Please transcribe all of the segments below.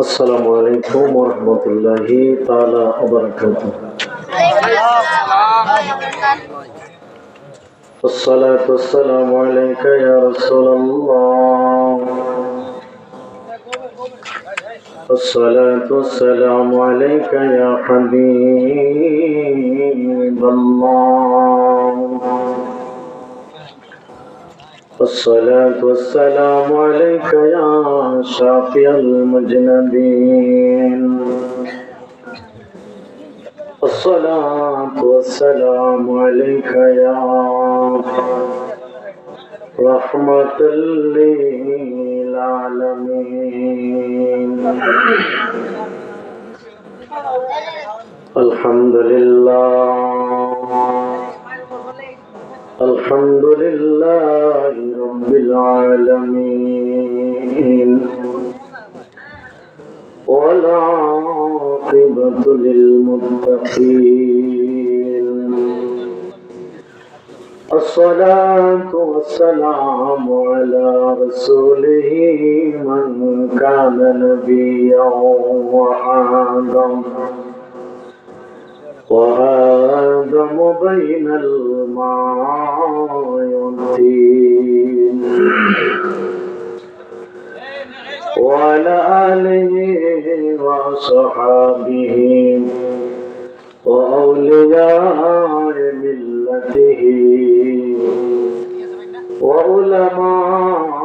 السلام عليكم ورحمة الله تعالى وبركاته. الصلاة والسلام عليك يا رسول الله. الصلاة والسلام عليك يا حبيب الله. الصلاة والسلام عليك يا شافي المجنبين. الصلاة والسلام عليك يا رحمة للعالمين. الحمد لله. الحمد لله رب العالمين. والعاقبة للمتقين. الصلاة والسلام على رسوله من كان نبيا وآدم وآدم بين والطين وعلى آله وصحابه وأولياء ملته وعلماء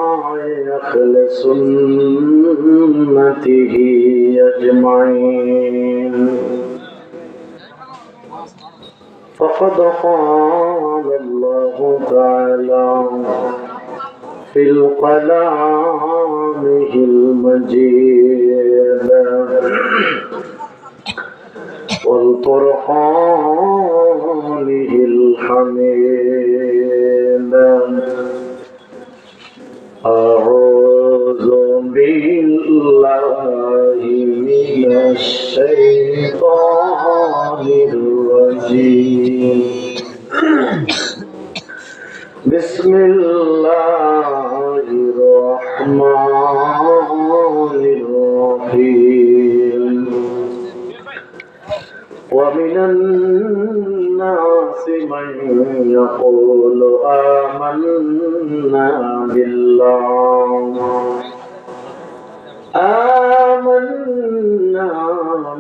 أهل سنته أجمعين. فقد قال الله تعالى في القلامه المجيد. والقرآنه الحميد. أعوذ بالله من الشيطان الرجيم بسم الله الرحمن الرحيم ومن الناس من يقول آمنا بالله آمنا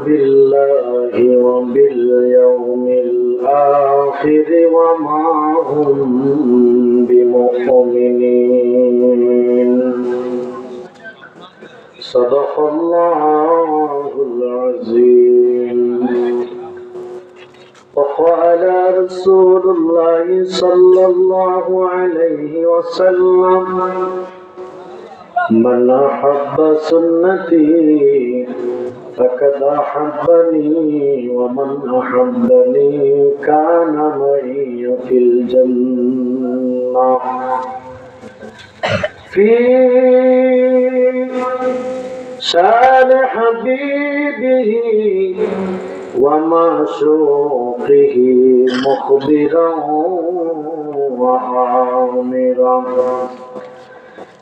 بالله وباليوم الآخر وما هم بمؤمنين. صدق الله العظيم. وقال رسول الله صلى الله عليه وسلم من أحب سنتي فقد أحبني ومن أحبني كان معي في الجنة. في شأن حبيبه ومعشوقه مخبرا وآمرا.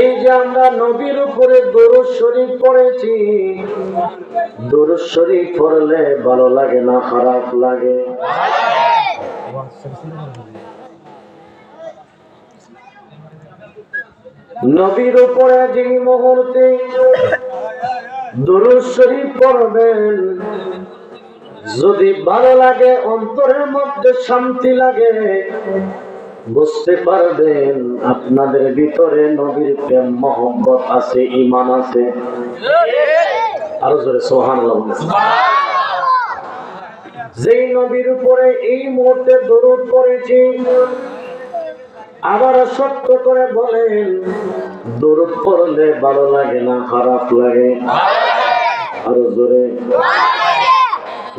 এই যে আমরা নবীর উপরে দরুদ শরীফ পড়েছি, দরুদ শরীফ পড়লে ভালো লাগে না, খারাপ লাগে? নবীর উপরে যে মুহূর্তে দরুদ শরীফ পড়বেন, যদি ভালো লাগে, অন্তরের মধ্যে শান্তি লাগে বুঝতে পারবেন, আপনাদের ভিতরে নবীর প্রেম, মহব্বত আছে ইমান আছে। আরও জোরে সোহান যেই নবীর উপরে এই মুহূর্তে দরুদ পড়েছি, আবার সত্য করে বলেন, দরুদ পড়লে ভালো লাগে না, খারাপ লাগে। আরও জোরে।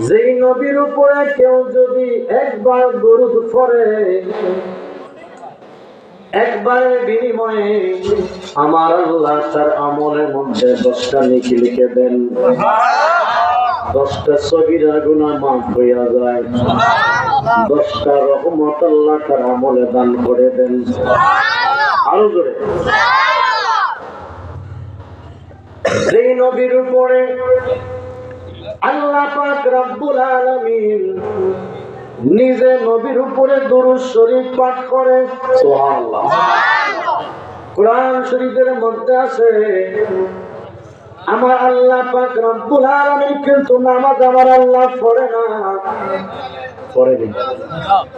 যেই নবীর উপরে কেউ যদি একবার দরুদ পড়ে একবারের বিনিময়ে আমার আল্লাহ তার আমলের মধ্যে দশটা লিখে লিখে দেন। দশটা সগিরা গুণা মাফ হইয়া যায়। দশটা রহমত আল্লাহ তার আমলে দান করে দেন। আরও জোরে। যেই নবীর উপরে আল্লাহ পাক রব্বুল আলামিন নিজে নবীর উপরে দরুদ শরীফ পাঠ করে। সুবহানাল্লাহ। কোরআন শরীফের মধ্যে আছে, আমার আল্লাহ পাক রব্বুল আলামিন কিন্তু নামাজ আমার আল্লাহ পড়ে না। পড়েনি।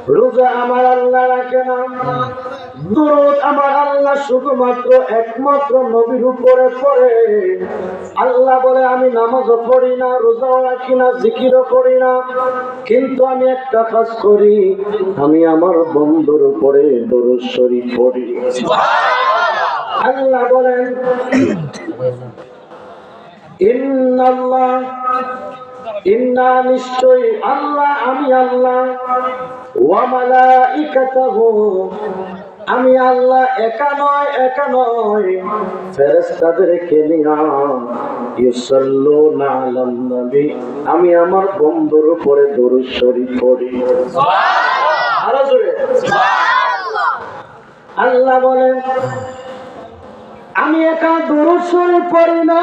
রোজা আমার আল্লাহ রাখে না। দুরুদ আমার আল্লাহ শুধুমাত্র একমাত্র নবীর উপরে পড়ে। আল্লাহ বলে আমি নামাজও পড়ি না রোজাও রাখি না জিকিরও করি না। কিন্তু আমি একটা কাজ করি আমি আমার বন্ধুর উপরে দরুদ শরীফ পড়ি। আল্লাহ বলেন ইন্নাল্লাহ ইন্না নিশ্চয় আল্লাহ আমি আল্লাহ। ওয়া মালাইকাতাহু আমি আল্লাহ একা নয় একা নয়। ফেরেশতাদেরকে নিয়া ইউসাল্লুনা আলান নবী। আমি আমার বন্ধুর উপরে দরুদ শরীফ পড়ি। আরও জোরে। আল্লাহ বলেন আমি একা দরুদ শরীফ পড়ি না।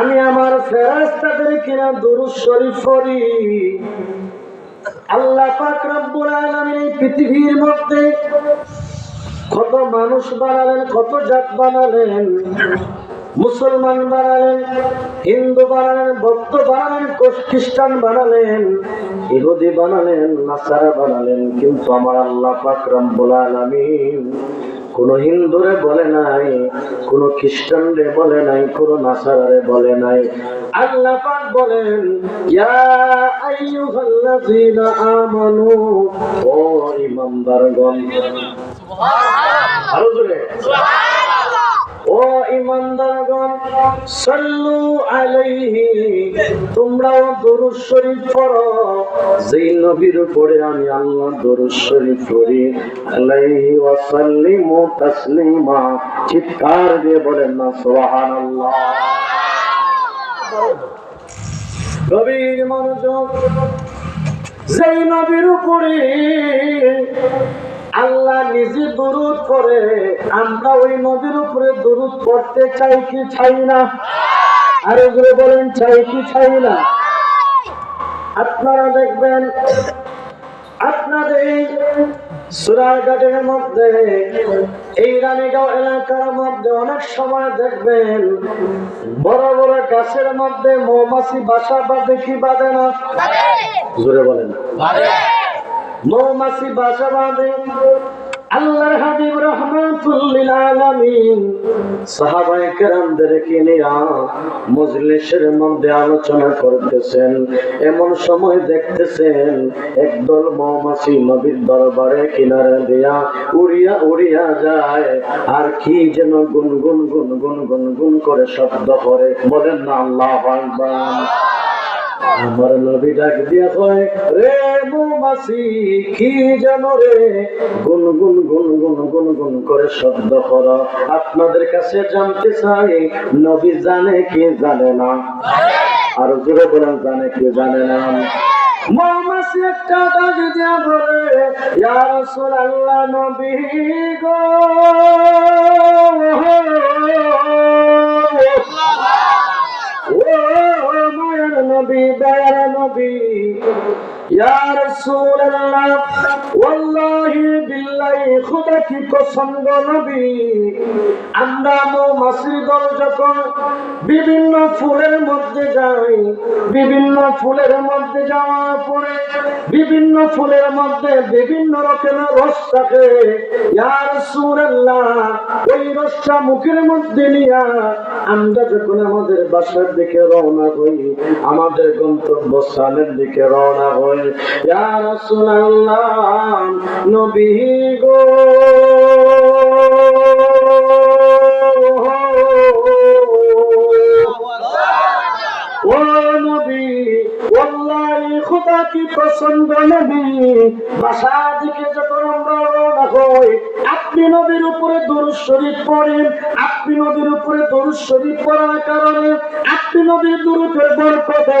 আমি আমার ফেরেশতাদের কিনা দুরুদ শরীফ পড়ি। আল্লাহ পাক রব্বুল আলামিন এই পৃথিবীর মধ্যে কত মানুষ বানালেন, কত জাত বানালেন, মুসলমান বানালেন, হিন্দু বানালেন, বৌদ্ধ বানালেন খ্রিস্টান বানালেন, ইহুদি বানালেন, নাসারা বানালেন, কিন্তু আমার আল্লাহ পাক রব্বুল আলামিন কোন হিন্দুরে বলে নাই কোন খ্রিস্টানরে বলে নাই কোন নাসারারে বলে নাই। আল্লাহ পাক বলেন ইয়া আইয়ুহাল্লাযীনা আমানু ও ঈমানদারগণ আরও জোরে। তোমরাও দরুদ শরীফ পড়ো। যেই নবীর উপরে আমি আল্লাহ দরুদ শরীফ পড়ি, আলাইহি ওয়া তাসলিমা। চিৎকার দিয়ে বলেন না, সুবহানাল্লাহ। গভীর মনোযোগ, যেই নবীর উপরে নিজে দরুদ করে আমরা ওই নদীর উপরে দরুদ পড়তে চাই কি চাই না? আর এগুলো বলেন চাই কি চাই না? আপনারা দেখবেন আপনাদের সুরারঘাটের মধ্যে এই রানীগাঁও এলাকার মধ্যে অনেক সময় দেখবেন বড় বড় গাছের মধ্যে মৌমাছি বাসা বাঁধে কি বাঁধে না? জোরে বলেন। মৌমাছি বাসা বাঁধে। আল্লাহর হাবিব আলামিন সাহাবায়ে কেরামদেরকে নিয়ে মজলিসের মধ্যে আলোচনা করতেছেন। এমন সময় দেখতেছেন একদল মৌমাছি নবীর দরবারে কিনারে দিয়া উড়িয়া উড়িয়া যায়। আর কি যেন গুনগুন গুনগুন গুনগুন করে শব্দ করে। বলেন না, আল্লাহ আকবার। আমার নবী ডাক দিয়া কয়, রে মৌমাছি, কি জানো রে? গুন গুন গুন গুন গুন গুন করে শব্দ কর। আপনাদের কাছে জানতে চাই, নবী জানে কি জানে না? আর জোরে বলেন, জানে কি জানে না? মৌমাছি একটা ডাক দিয়া বলে নবী গো ও মায়ের নবী দয়ার নবী। বিভিন্ন ফুলের মধ্যে যাই, বিভিন্ন ফুলের মধ্যে পরে বিভিন্ন ফুলের মধ্যে বিভিন্ন রকমের রস থাকে। ওই রসটা মুখের মধ্যে নিয়া আমরা যখন আমাদের বাসার দিকে রওনা হই, আমাদের গন্তব্য স্থানের দিকে রওনা হই ইয়া রাসূলুল্লাহ, নবী গো, ও নবী, ওয়াল্লাহি খোদা কি পছন্দ নবী? বাসা দিকে যখন আমরা রওনা হই, আপনি নবীর উপরে দরুদ শরীফ পড়েন, আপনি নবীর উপরে দরুদ শরীফ পড়ার কারণে আপনি নবীর দরুদের বরকতে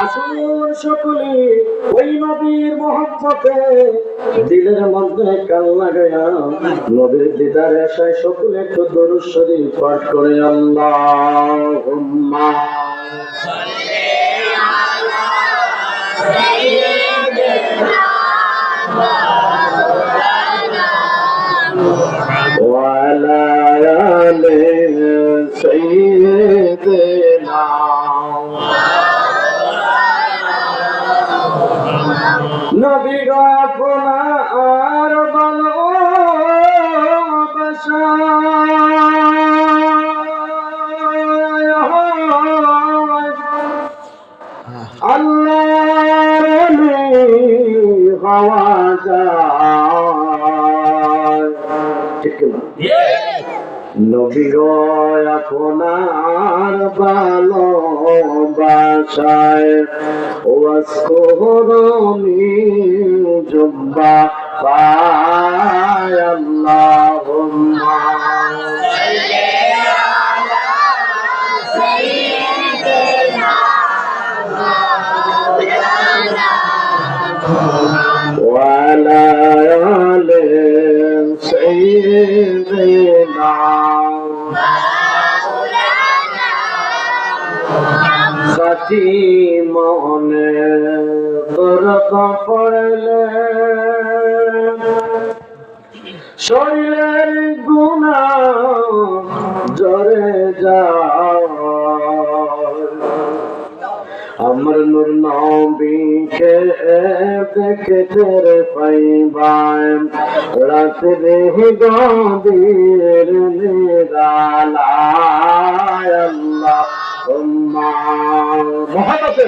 আসুন সকলে ওই নবীর মহব্বতে দিলের মধ্যে কাল লাগায়া নবীর দিদার আশায় সকলে একটু দরুদ শরীফ পাঠ করে আল্লাহ وعلى آل سيدنا নবী গো আপনার ভালোবাসা আল্লাহ হওয়া যায়। ঠিক না? নবী গো আপনার ভালোবাসায় ওয়াসকরণি জুব্বা পায় আল্লাহুম্মা। রাতে রে গভীর নিরালায় আল্লাহ মহাবতে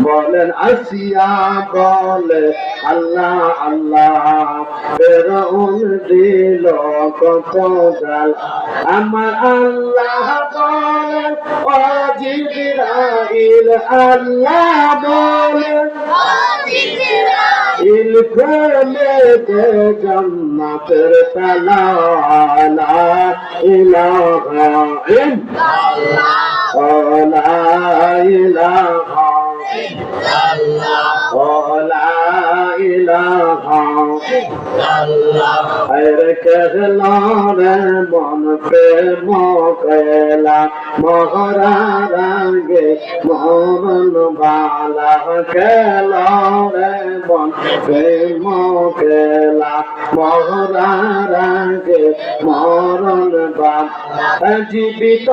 বলেন আসিয়া বলে আল্লাহ আল্লাহ ফেরাউন দিল কত জ্বালা আমার আল্লাহ বলেন ও জিবরাইল আল্লাহ বলেন ইল খোলে দে জন্নাতের তালা লা ইলাহা ইল্লাল্লাহ লা ইলাহা লা কেলার মন প্রেম কেলা মহরারাগে মোহন বালা। কেলার মন প্রেম কেলা মহরারাগে মরণ বালা। জীবিত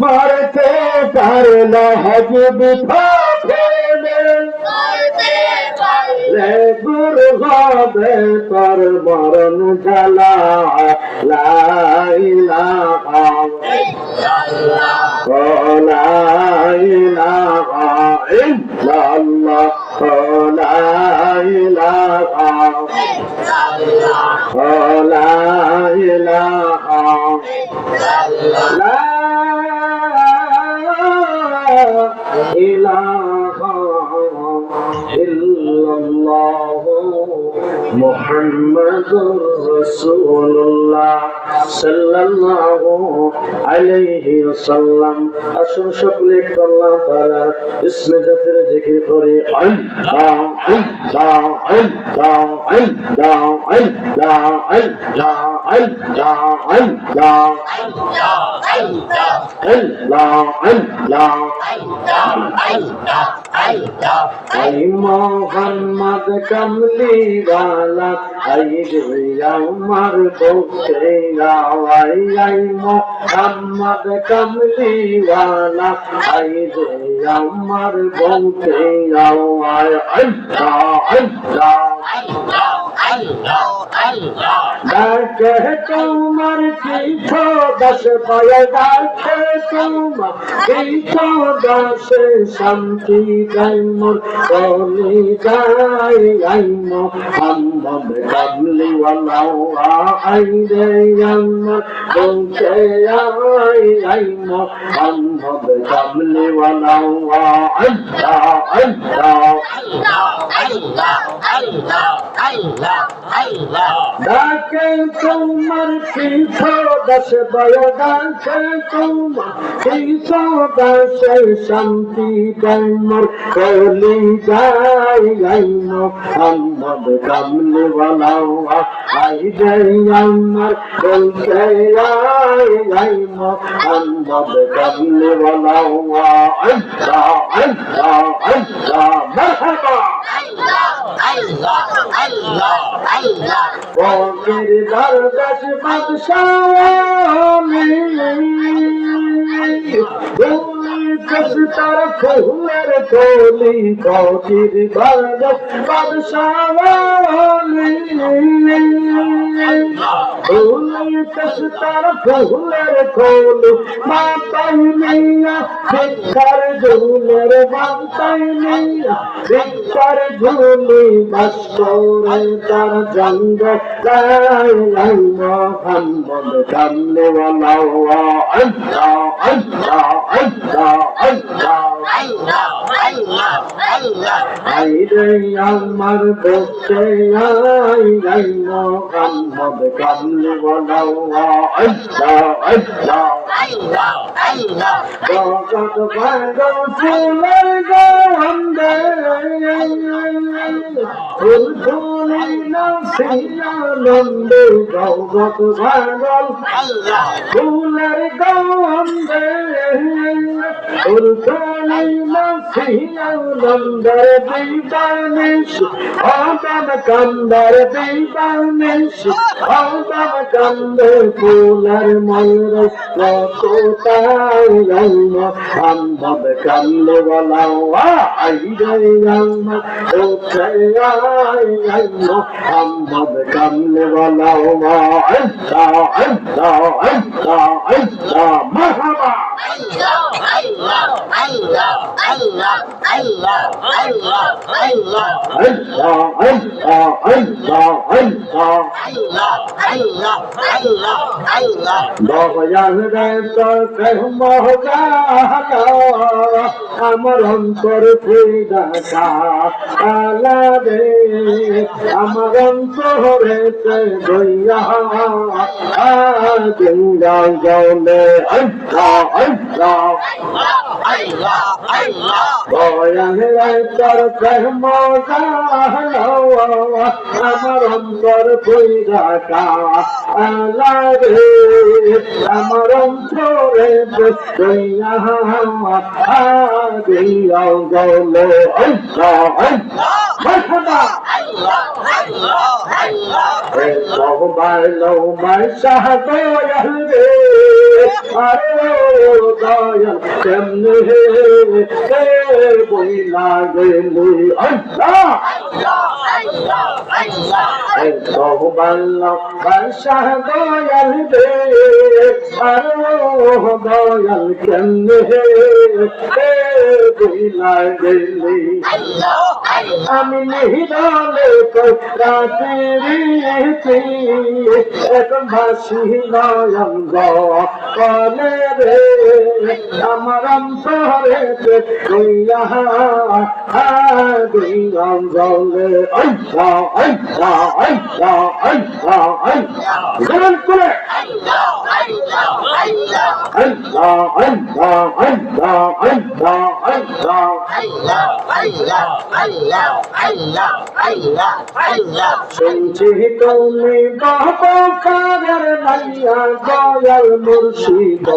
মরতে পারল জীবিত দূর হবে তোর মরণ জ্বালা লাইলা লাইলা ইল্লাল্লাহ লাইলা লাইলা ইল্লাল্লাহ إله إلا الله محمد رسول الله সাল্লাল্লাহু আলাইহি ওয়াসাল্লাম আসুন সকলে একটু আল্লাহ তাআলা ইসমে জাতের জিকির করে আল্লাহ আল্লাহ আল্লাহ আল্লাহ আল্লাহ আল্লাহ আল্লাহ আল্লাহ আল্লাহ আল্লাহ আই মোহাম্মদ কমলি वाला আই রে আমার বলতে আওয়াই মোহাম্মদ কামলিওয়ালা আই রে আমার বউকে আওয়াই আল্লাহ আল্লাহ। আল্লাহ আল্লাহ ডাকে তোমার কীর্থ দশ পায়, ডাকে তোমার কীর্থ দশে শান্তি দেয় মোর কলি যায় আই মোহাম্মদ কামলিওয়ালা আই রে জান্নাত বলছে আই আই মোহাম্মদ কামলে ওয়ালা আল্লাহ আল্লাহ। আল্লাহ আল্লাহ আল্লাহ আল্লাহ ডাকে তোমার পিছ দশ বয় ডাকে তোমার পিছ দশ শান্তি কলমর কলি যাই আই কামলে ওয়ালা محمد بل ولو عزا عزا عزا مرحبا الله الله الله ومن دردش مدشامي খুশতার খুয়ার কোলি কৌশির বাদ বাদশাহলি খুলি খুশতার খুয়ার কোলি, মাতাই নাইয়া শিক্ষার ঝুলের মাতাই নাইয়া শিক্ষার ঝুলি মাস্টরে তার জঙ্গ লাই লাই মোহাম্মদ কামলে ওয়ালা আল্লাহ আল্লাহ আল্লাহ আল্লাহ। 打你呀。আমার বসে মোহাম্মদ কামলি বলাও আল্লাহ। আল্লাহ আল্লাহ আল্লাহ জগত বড় সুন্দর গো হমদে ফুল ফুলি নাসিয়া নন্দে ফুলের গো হমদে ফুল নন্দর দীপানিশ অদম কন্দর দীপানিশ অদম কন্দর ফুলর ময়ূর কোতাই রঙ্গ অন্দব কন্দ বলাওয়া আইরে রঙ্গ আমার অন্তর ফিরাকা আলা রে আমার অন্তরে গইয়া গঙ্গা গলে আল্লাহ আল্লাহ আল্লাহ আমার অন্তর কইরাটা আল্লাহ রে আমার অন্তরে বসইয়া দিও গেল আল্লাহ আল্লাহ। দয়াল দে আরে দয়াল কেমনে হে আমি নিহিদালে রাত্রি এখন ভাসি নয়ন গলে রে আমার অন্তরে কইয়া দিয়ম গলে আইসা আইসা আইসা আইসা আইসা জোরে করে আইসা আইসা আইসা আইসা আইসা শুনছি তুমি বাবা কারের নাইয়া দয়াল মুর্শিদ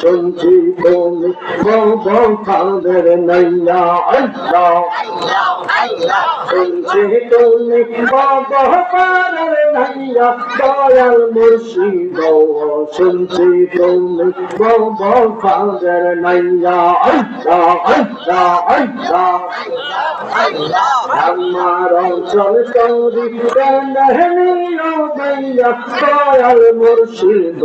শুনছি তুমি বাবা কারের নাইয়া আল্লাহ শুনছি তুমি বাবা কারের নাইয়া দয়াল মুর্শিদ শুনছি তুমি বউ বউ পাগের নাইয়া আইসা আইসা আইসা। আমার অঞ্চল তৌরি নীল দইয়া কয়াল মুর্শিদ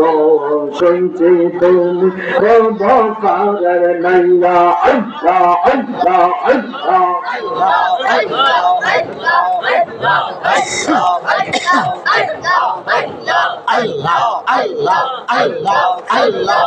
সইতে তুমি। বউ বউ পাগের নাইয়া আইসা। আইসা আইসা Allah, Allah, Allah, Allah.